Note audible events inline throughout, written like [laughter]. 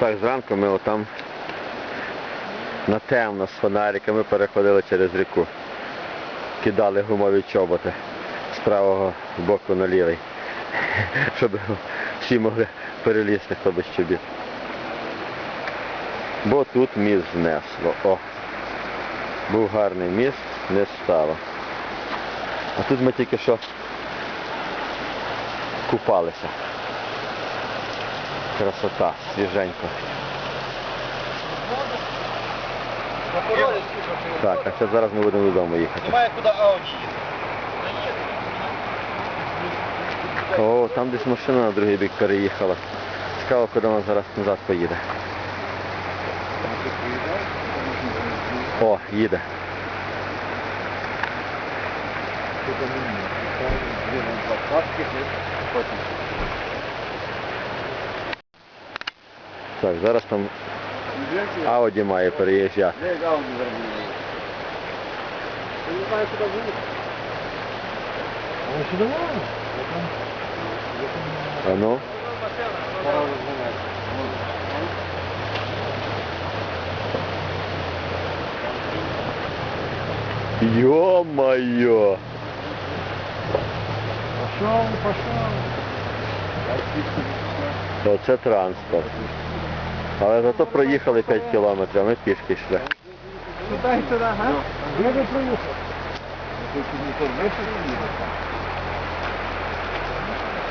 Так, зранку ми отам на темно з фонариками переходили через ріку. Кидали гумові чоботи з правого боку на лівий, [laughs] щоб всі могли перелізти, хто без чобіт. Бо тут міст знесло. О. Був гарний міст, не стало. А тут ми тільки що купалися. Красота, свіженько. Так, а це зараз ми будемо додому їхати. Немає куди їхати. О, там десь машина на другий бік переїхала. Цікаво, куди вона зараз назад поїде. О, їде. Так, зараз там Ауді має переїжджати. Де Ауді зробили? Я не знаю, куди їхати. А сюди можна? А ну. Зараз розганяти. Ё-моё! Пошел, пошел. Оце транспорт. Але зато проїхали 5 кілометрів, а ми пішки йшли.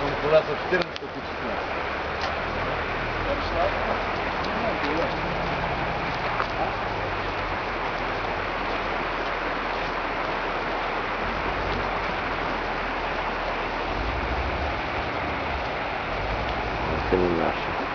Он куда-то 14 тут 16. Це не наше.